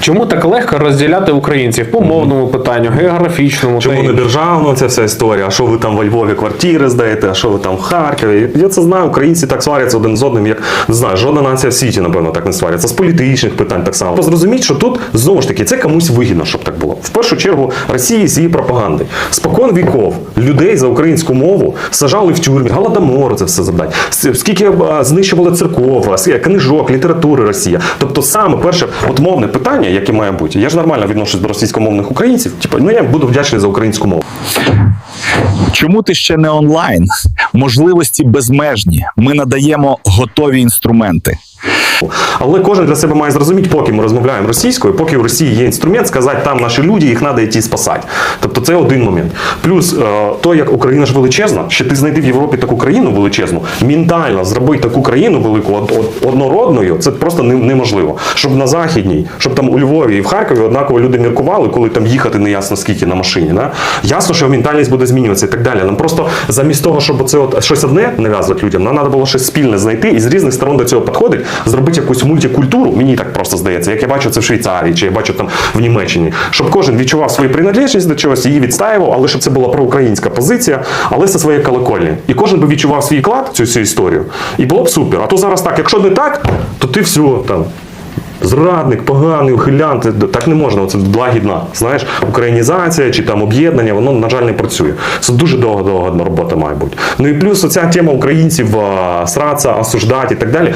Чому так легко розділяти українців по мовному питанню, географічному Чому та не державно ця вся історія? А що ви там во Львові квартири здаєте, а що ви там в Харкові? Я це знаю, українці так сваряться один з одним, як не знаю, жодна нація в світі, напевно, так не сваряться. З політичних питань так само. Зрозуміть, що тут знову ж таки це комусь вигідно, щоб так було. В першу чергу Росії з її пропаганди. Спокон віков людей за українську мову сажали в тюрмі, голодомору це все завдань. Скільки знищували церков, книжок, літератури Росія. Тобто, саме перше, от мовне питання, яке має бути. Я ж нормально відношусь до російськомовних українців. Типу, ну я буду вдячний за українську мову. Чому ти ще не онлайн? Можливості безмежні. Ми надаємо готові інструменти. Але кожен для себе має зрозуміти, поки ми розмовляємо російською, поки в Росії є інструмент, сказати, там наші люди, їх треба йти спасати. Тобто це один момент. Плюс е, то, як Україна ж величезна, ще ти знайти в Європі таку країну величезну, ментально зробити таку країну велику од- од- однородною, це просто неможливо. Щоб на західній, щоб там у Львові і в Харкові однаково люди міркували, коли там їхати не ясно скільки на машині. Да? Ясно, що ментальність буде змінюватися так далі. Нам просто замість того, щоб це от щось одне нав'язувати людям, нам треба було щось спільне знайти і з різних сторон до цього підходить, зробити якусь мультикультуру. Мені так просто здається, як я бачу це в Швейцарії, чи я бачу там в Німеччині, щоб кожен відчував свою приналежність до чогось, її відстаював, але щоб це була проукраїнська позиція, але це своє колокольні. І кожен би відчував свій вклад в цю всю історію, і було б супер. А то зараз так, якщо не так, то ти все там. Зрадник, поганий, ухилянт, так не можна. Це благідна. Знаєш, українізація чи там об'єднання, воно, на жаль, не працює. Це дуже довго довга робота має бути. Ну і плюс оця тема українців сраться, осуждати і так далі.